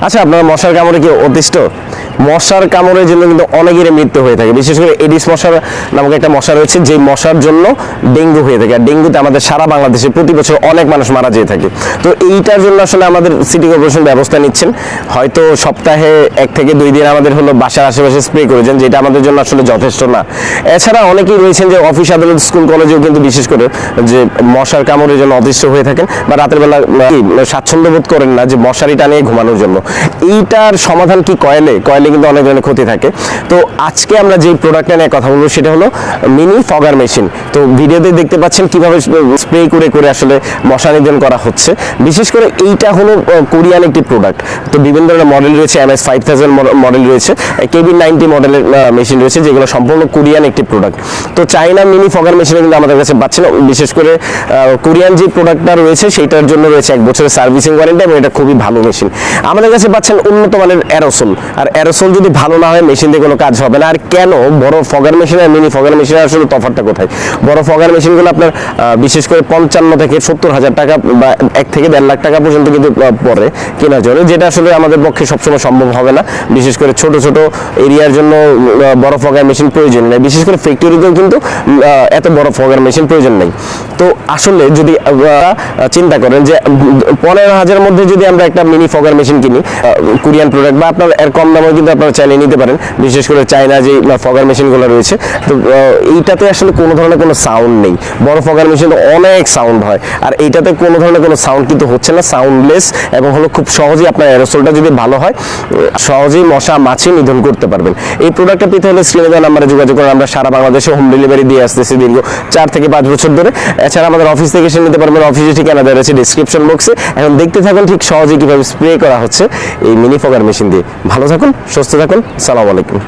আচ্ছা আপনার মশার কামড়ে কি অতিষ্ঠ? মশার কামড়ের জন্য কিন্তু অনেকেরই মৃত্যু হয়ে থাকে। বিশেষ করে এডিস মশার নামক একটা মশা রয়েছে, যে মশার জন্য ডেঙ্গু হয়ে থাকে। আর ডেঙ্গুতে আমাদের সারা বাংলাদেশে প্রতি বছর অনেক মানুষ মারা যেয়ে থাকে। তো এইটার জন্য আসলে আমাদের সিটি কর্পোরেশন ব্যবস্থা নিচ্ছেন। হয়তো সপ্তাহে এক থেকে দুই দিন আমাদের হলো বাসার আশেপাশে স্প্রে করেছেন, যেটা আমাদের জন্য আসলে যথেষ্ট না। এছাড়া অনেকেই রয়েছেন যে অফিস আদালত, স্কুল, কলেজেও কিন্তু বিশেষ করে যে মশার কামড়ের জন্য অতিষ্ঠ হয়ে থাকেন, বা রাতের বেলা স্বাচ্ছন্দ্য বোধ করেন না যে মশারি টানিয়ে ঘুমানোর জন্য। এইটার সমাধান কি কয়েলে? কয়েলে কিন্তু অনেক ধরনের ক্ষতি থাকে। তো আজকে আমরা যে প্রোডাক্টটা নিয়ে কথা বলব সেটা হলো মিনি ফগার মেশিন তো ভিডিওতে দেখতে পাচ্ছেন কীভাবে স্প্রে করে করে আসলে মশা নিধন করা হচ্ছে। বিশেষ করে এইটা হলো কোরিয়ান একটি প্রোডাক্ট তো বিভিন্ন ধরনের মডেল রয়েছে M S five thousand model রয়েছে কেবি নাইনটি মডেলের মেশিন রয়েছে, যেগুলো সম্পূর্ণ কোরিয়ান একটি প্রোডাক্ট তো চাইনা মিনি ফগার মেশিন কিন্তু আমাদের কাছে পাচ্ছেন বিশেষ করে কোরিয়ান যে প্রোডাক্টটা রয়েছে, সেইটার জন্য রয়েছে এক বছরের সার্ভিসিং ওয়ারেন্টি এবং এটা খুবই ভালো মেশিন আমাদের কাছে পাচ্ছেন উন্নত মানের অ্যারোসোল আর যদি ভালো না হয়, মেশিন দিয়ে কোনো কাজ হবে না। আর কেন বড় ফগার মেশিন আর মিনি ফগার মেশিনের আসলে তফাৎটা কোথায়? বড় ফগার মেশিনগুলো আপনার বিশেষ করে পঞ্চান্ন থেকে সত্তর হাজার টাকা বা এক থেকে দেড় লাখ টাকা পর্যন্ত কিন্তু পড়ে কেনার জন্য, যেটা আসলে আমাদের পক্ষে সবসময় সম্ভব হবে না। বিশেষ করে ছোট ছোট এরিয়ার জন্য বড় ফগার মেশিন প্রয়োজন নেই। বিশেষ করে ফ্যাক্টরিতেও কিন্তু এত বড় ফগার মেশিন প্রয়োজন নেই। তো আসলে যদি চিন্তা করেন যে পনেরো হাজারের মধ্যে যদি আমরা একটা মিনি ফগার মেশিন কিনি কোরিয়ান প্রোডাক্ট বা আপনার এর কম দামে কিন্তু আপনারা চাইলে নিতে পারেন। বিশেষ করে চায়না যে ফগার মেশিনগুলো রয়েছে। তো এইটাতে আসলে কোনো ধরনের কোনো সাউন্ড নেই। বড় ফগার মেশিন অনেক সাউন্ড হয়। আর এইটাতে কোনো ধরনের কোনো সাউন্ড কিন্তু হচ্ছে না সাউন্ডলেস এবং হলো খুব সহজেই আপনার অ্যারোসোলটা যদি ভালো হয়, সহজেই মশা, মাছি নিধন করতে পারবেন। এই প্রোডাক্টটা পেতে হলে স্ক্রিনে দেওয়া নাম্বারে যোগাযোগ করে আমরা সারা বাংলাদেশে হোম ডেলিভারি দিয়ে আসতেছি দীর্ঘ চার থেকে পাঁচ বছর ধরে। এছাড়া আমাদের অফিস থেকে এসে নিতে পারবেন। অফিসে ঠিকানা দেওয়া রয়েছে ডিসক্রিপশন বক্সে এখন দেখতে থাকুন ঠিক সহজেই কীভাবে স্প্রে করা হচ্ছে এই মিনি ফগার মেশিন দিয়ে। ভালো থাকুন সুস্থ থাকুন সালাম আলাইকুম।